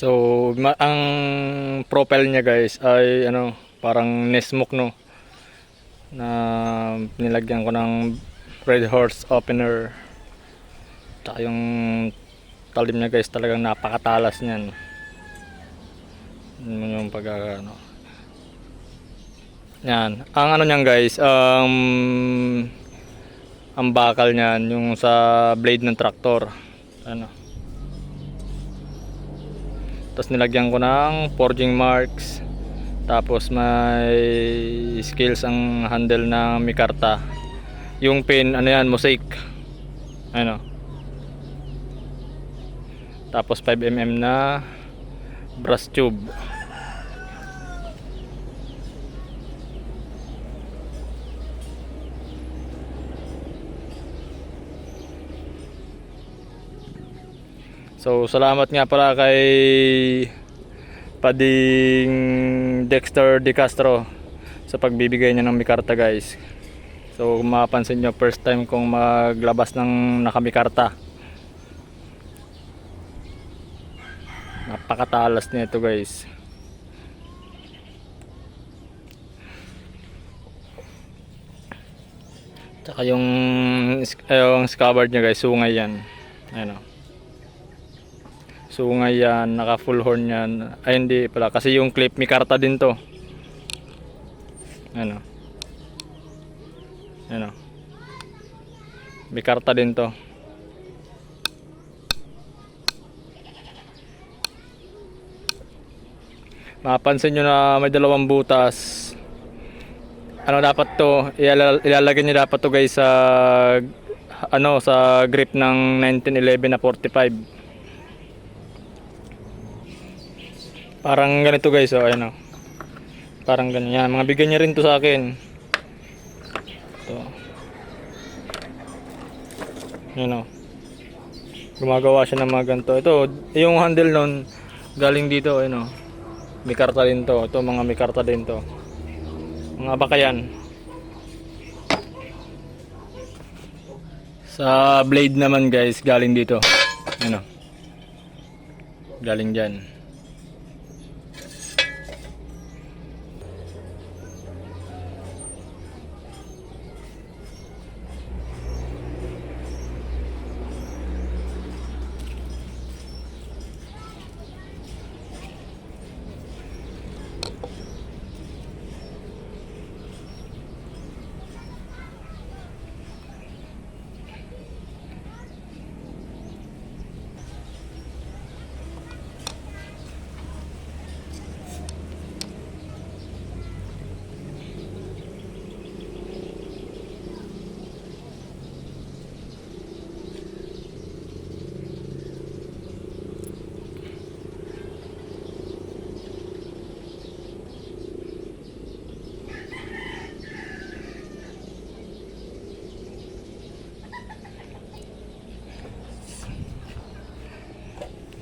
So, ang profile niya guys ay ano, parang Nesmok no. Na nilagyan ko ng Red Horse opener. Tsaka yung talim niya guys talagang napakatalas niyan. Yun yung pag ano. Yan. Ang ano niyan guys, um, ang bakal niyan yung sa blade ng traktor. Ano. Tapos nilagyan ko ng forging marks. Tapos may skills ang handle ng Mikarta. Yung pin, ano yan, mosaic. Ano. Tapos 5mm na brass tube. So, salamat nga pala kay Pading Dexter De Castro sa pagbibigay niya ng Mikarta guys. So, kung mapapansin nyo, first time kong maglabas ng nakamikarta. Napakatalas nito guys. Tsaka yung, yung scabbard niya guys, sungay yan. Ayan o. Sungay yan, naka full horn yan. Ay hindi pala, kasi yung clip may karta din to. Ano. Ano. May karta din to. Mapansin nyo na may dalawang butas. Ano dapat to? Ilal- ilalagay nyo dapat to guys sa ano sa grip ng 1911 na 45. Parang ganito guys, oh, ayan oh. Parang ganyan. Yan, mga bigyan niya rin to sa akin. Ito. Yan oh. Gumagawa siya ng mga ganito. Ito, yung handle nun, galing dito, ayan oh. May karta din to. Ito, mga may karta din to. Mga bakayan. Sa blade naman guys, galing dito. Ano? Galing dyan.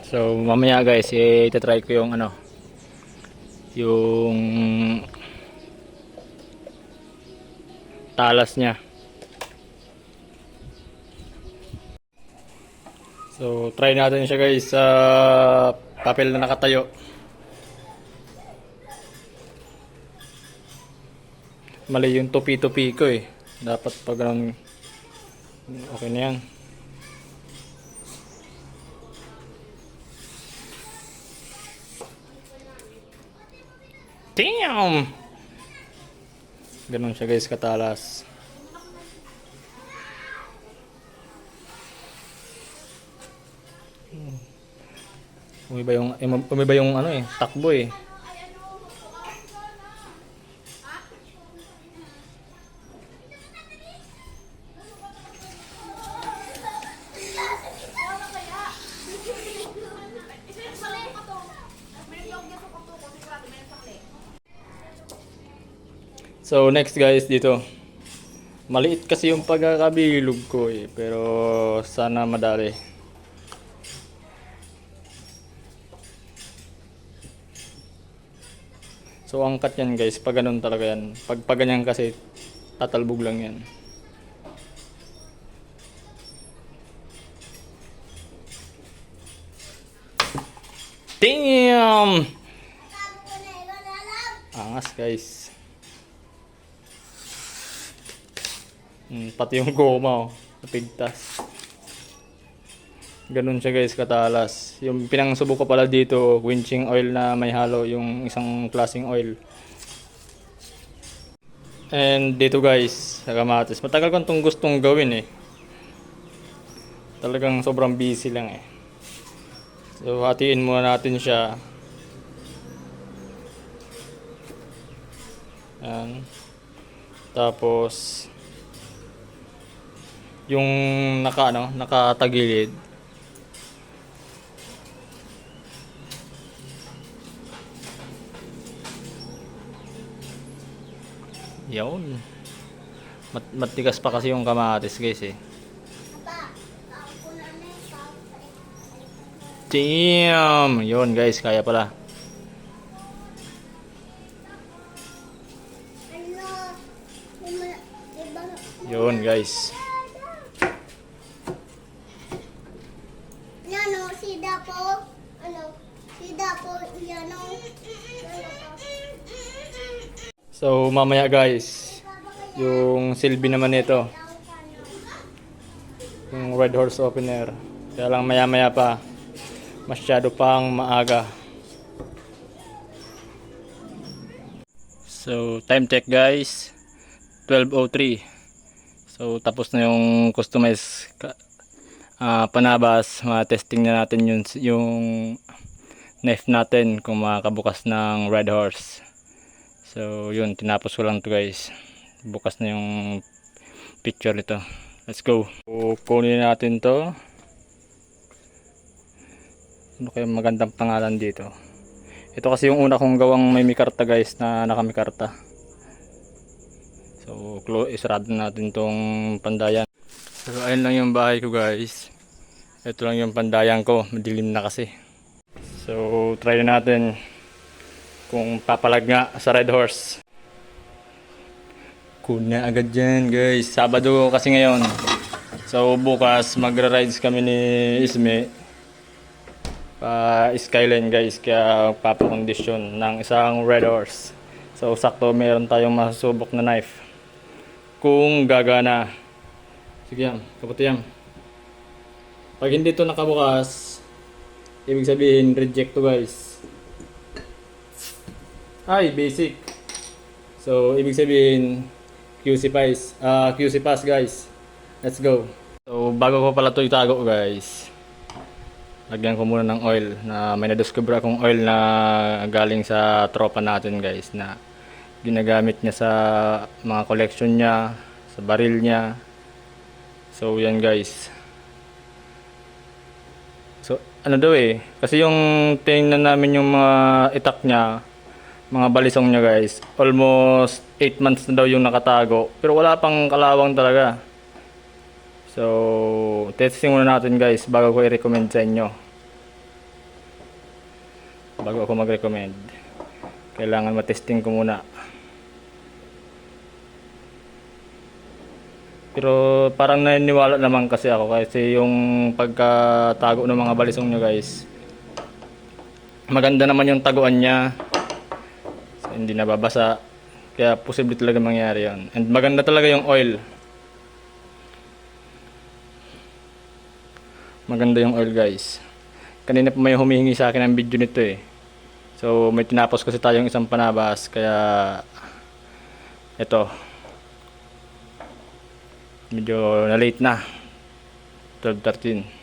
So mamaya guys, eh, itatry ko yung ano, yung talas niya. So try natin siya guys sa papel na nakatayo. Mali yung tupi-tupi ko eh. Dapat pag ganun, okay na yan. Damn! Ganun siya guys katalas. Umiba yung, um- umiba yung ano eh, takbo eh. So next guys dito. Maliit kasi yung pagkakabilog ko eh, pero sana madali. So angkat yan guys, pag ganun talaga yan. Pag pag ganyan kasi tatalbog lang yan. Damn! Angas guys. Hmm, pati yung goma oh. Napigtas. Ganun siya guys katalas. Yung pinangsubo ko pala dito, winching oil na may halo yung isang klaseng oil. And dito guys, sa kamatis. Matagal ko itong gustong gawin eh. Talagang sobrang busy lang eh. So hatiin muna natin siya. Yan. Tapos yung naka ano, nakatagilid. Yun. Mat matigas pa kasi yung kamatis guys eh. Damn! Yun guys, kaya pala. Yun guys. Ano, sida po. Ano, sida po, yan o. So mamaya guys, yung silbi naman nito, yung red horse opener. Kaya lang maya maya pa, masyado pang maaga. So time check guys, 12.03. So tapos na yung customize ka, ah, panabas, ma-testing na natin yung, yung knife natin kung makakabukas ng red horse. So, yun, tinapos ko lang to guys. Bukas na yung picture nito. Let's go. So, kunin natin to. Ano kaya magandang pangalan dito? Ito kasi yung una kong gawang may mikarta guys na nakamikarta. So, clo- isarado natin tong pandayan. So, ayun lang yung bahay ko guys. Ito lang yung pandayan ko. Madilim na kasi. So, try na natin kung papalag nga sa Red Horse. Kuna agad dyan guys. Sabado kasi ngayon. So bukas magra-rides kami ni Isme. Pa Skyline guys. Kaya papakondisyon ng isang Red Horse. So sakto meron tayong masubok na knife. Kung gagana. Sige yan. Kaputi yan. Pag hindi to nakabukas, ibig sabihin reject to guys. Ay, basic. So, ibig sabihin, QC pass, ah QC pass guys. Let's go. So, bago ko pala to itago guys. Lagyan ko muna ng oil na may nadiscover akong oil na galing sa tropa natin guys na ginagamit niya sa mga collection niya, sa baril niya. So, yan guys. So, ano daw eh, kasi yung tingnan namin yung mga itak niya, mga balisong niya guys, almost 8 months na daw yung nakatago, pero wala pang kalawang talaga. So, testing muna natin guys bago ko i-recommend sa inyo. Bago ako mag-recommend. Kailangan matesting ko muna. Pero parang naniniwala naman kasi ako kasi yung pagkatago ng mga balisong nyo guys. Maganda naman yung taguan niya. So, hindi nababasa. Kaya posible talaga mangyari yon. And maganda talaga yung oil. Maganda yung oil guys. Kanina pa may humihingi sa akin ng video nito eh. So may tinapos kasi tayong isang panabas kaya ito medyo na. late na 12.13